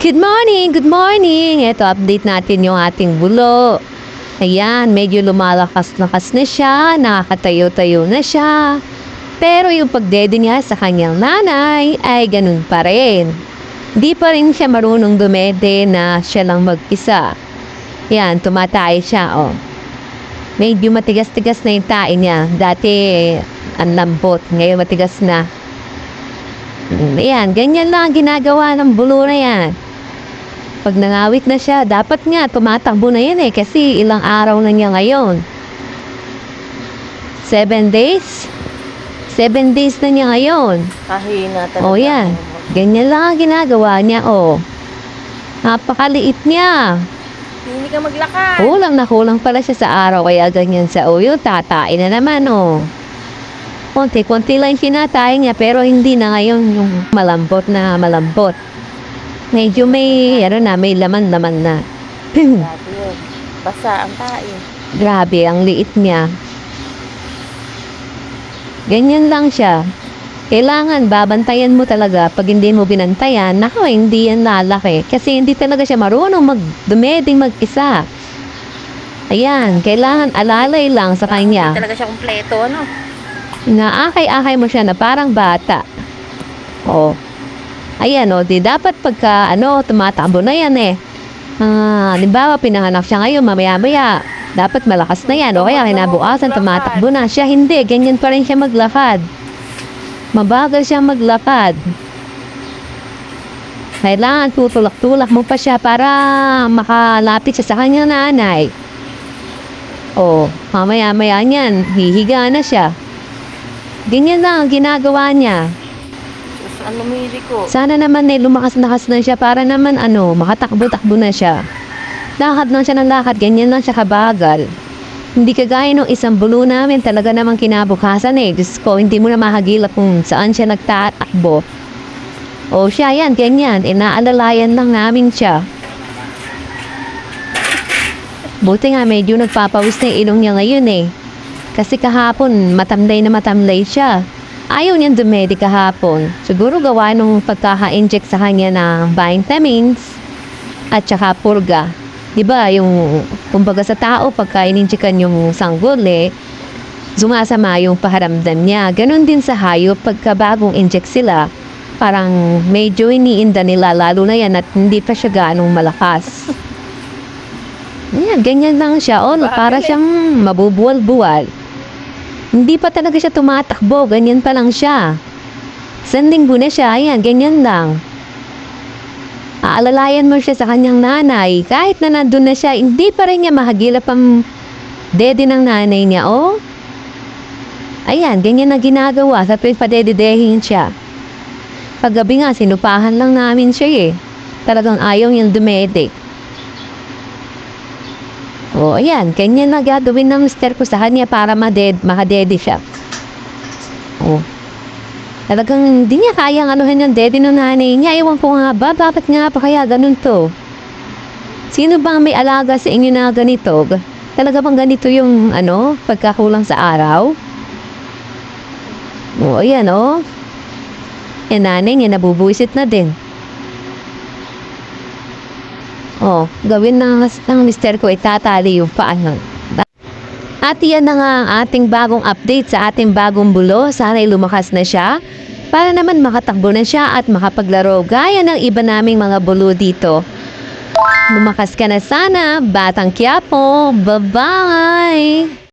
Good morning, good morning. Ito, update natin yung ating bulo. Ayan, medyo lumalakas-lakas na siya, nakakatayo-tayo na siya. Pero yung pagdede niya sa kanyang nanay ay ganun pa rin. Di pa rin siya marunong dumede na siya lang mag-isa. Yan, tumatay siya, oh. Medyo matigas-tigas na yung tae niya. Dati, ang lambot. Ngayon, matigas na. Ayan, ganyan lang ang ginagawa ng bulo na yan. Pag nangawit na siya, dapat nga tumatakbo na yan eh kasi ilang araw na niya ngayon. Seven days? Seven days na niya ngayon. Kahina talaga. Oh, yan. Ganyan lang ang ginagawa niya, oh. Napakaliit niya. Hindi ka maglakad. Kulang na kulang pala siya sa araw kaya ganyan sa uyo. Tatain na naman, oh. Konti-konti lang kinatay niya pero hindi na ngayon yung malambot na malambot. Medyo may, ano na, may laman-laman na. Grabe yun. Basa ang tae. Grabe, ang liit niya. Ganyan lang siya. Kailangan babantayan mo talaga. Pag hindi mo binantayan, naku, hindi yan lalaki. Kasi hindi talaga siya marunong magdumeding mag-isa. Ayan, kailangan alalay lang sa kanya. Hindi talaga siya kumpleto, ano? Naakay-akay mo siya na parang bata. Oh. Ayan, oh, di dapat pagka, ano, tumatakbo na yan eh. Ah, halimbawa, pinanganak siya ngayon, mamaya-maya. Dapat malakas na yan. O kaya kinabukasan, tumatakbo na. Siya hindi, ganyan pa rin siya maglakad. Mabagal siya maglakad. Kailangan tutulak-tulak mo pa siya para makalapit siya sa kanyang nanay. O, mamaya-maya niyan, hihiga na siya. Ganyan lang ang ginagawa niya. Lumili ko. Sana naman eh, lumakas-lakas na siya para naman ano, makatakbo-takbo na siya. Lakad lang siya ng lakad, ganyan lang siya kabagal. Hindi kagaya nung isang bulo namin, talaga namang kinabukasan eh. Diyos ko, hindi mo na mahagilap kung saan siya nagtatakbo. O siya yan, ganyan. Inaalalayan lang namin siya. Buti nga medyo nagpapawis na yung ilong niya ngayon eh. Kasi kahapon, matamlay na matamlay siya. Ayaw niyang dumedi kahapon. Siguro gawa nung pagkaka-inject sa kanya ng vitamins at saka purga. Di ba yung, kumbaga sa tao, pagka ininjikan yung sanggol eh, sumasama yung paharamdam niya. Ganon din sa hayop, pagka bagong inject sila, parang medyo iniinda nila, lalo na yan at hindi pa siya ganong malakas. Yan, ganyan lang siya. Oh, para siyang mabubuwal-buwal. Hindi pa talaga siya tumatakbo. Ganyan pa lang siya. Sanding na siya. Ayan, ganyan lang. Aalalayan mo siya sa kanyang nanay. Kahit na nandun na siya, hindi pa rin niya mahagilap ang dede ng nanay niya. Oh, ayan, ganyan na ginagawa sa tuwing padededehin siya. Paggabi nga, sinupahan lang namin siya eh. Talagang ayaw niyang dumede. O, ayan. Ganyan na gagawin ng mister ko sa kanya para maded, makadede siya. O. Talagang hindi niya kayang anuhin yung dede ng nanay niya. Ewan ko nga ba, bakit nga pa kaya ganun to? Sino bang may alaga sa inyo na ganito? Talaga bang ganito yung, ano, pagkakulang sa araw? O, ayan o. Yung nanay niya nabubuisit na din. Oh, gawin na ng mister ko itatali yung paa nun. At yan na nga ang ating bagong update sa ating bagong bulo. Sana'y lumakas na siya para naman makatakbo na siya at makapaglaro gaya ng iba naming mga bulo dito. Lumakas ka na sana, Batang Quiapo. Bye-bye!